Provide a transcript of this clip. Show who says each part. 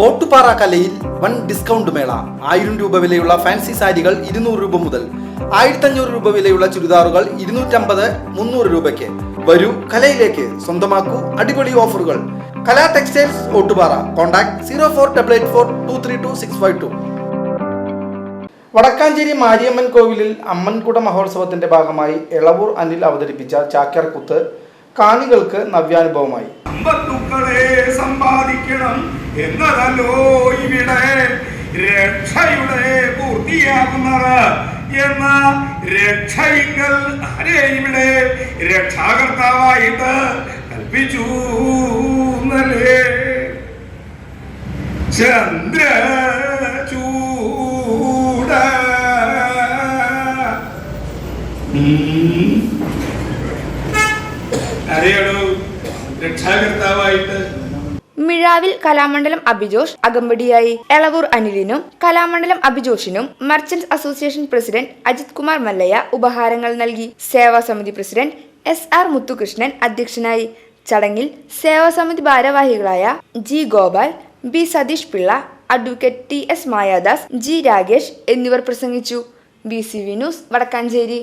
Speaker 1: ഓട്ടുപാറ കലയിൽ one discount മേള. ആയിരം രൂപ വിലയുള്ള ഫാൻസി സാരികൾ ഇരുന്നൂറ് രൂപ മുതൽ ആയിരത്തഞ്ഞൂറ് രൂപ വിലയുള്ള ചുരിദാറുകൾ ഇരുന്നൂറ്റമ്പത് മുന്നൂറ് രൂപയ്ക്ക്. വരൂ കലയിലേക്ക്. സ്വന്തമാക്കൂ അടിപൊളി ഓഫറുകൾ. Kala textiles Ottupara. Contact zero four double eight four two three two six five two. Vadakkanchery Mariamman കോവിലിൽ അമ്മൻകുട മഹോത്സവത്തിന്റെ ഭാഗമായി എളവൂർ അനിൽ അവതരിപ്പിച്ച ചാക്യാർ കുത്ത് കാണികൾക്ക് നവ്യാനുഭവമായി.
Speaker 2: എന്നതല്ലോ ഇവിടെ രക്ഷയുടെ പൂർത്തിയാകുന്നത്. എന്ന രക്ഷയിങ്കൽ ആരെ ഇവിടെ രക്ഷാകർത്താവായിട്ട് കൽപ്പിച്ചു എന്നല്ലേ? ചന്ദ്രചൂട ഉം. അറിയണോ രക്ഷാകർത്താവായിട്ട്
Speaker 3: മിഴാവിൽ കലാമണ്ഡലം അഭിജോഷ് അകമ്പടിയായി എളവൂർ അനിലിനും Kalamandalam അഭിജോഷിനും merchants association president Ajith Kumar Mallayya ഉപഹാരങ്ങൾ നൽകി. സേവാ സമിതി പ്രസിഡന്റ് എസ് ആർ മുത്തുകൃഷ്ണൻ അധ്യക്ഷനായി. ചടങ്ങിൽ സേവാ സമിതി ഭാരവാഹികളായ G Gopal B Satheesh Pillai advocate T S Mayadas G Ragesh എന്നിവർ പ്രസംഗിച്ചു. B C V news Vadakkanchery.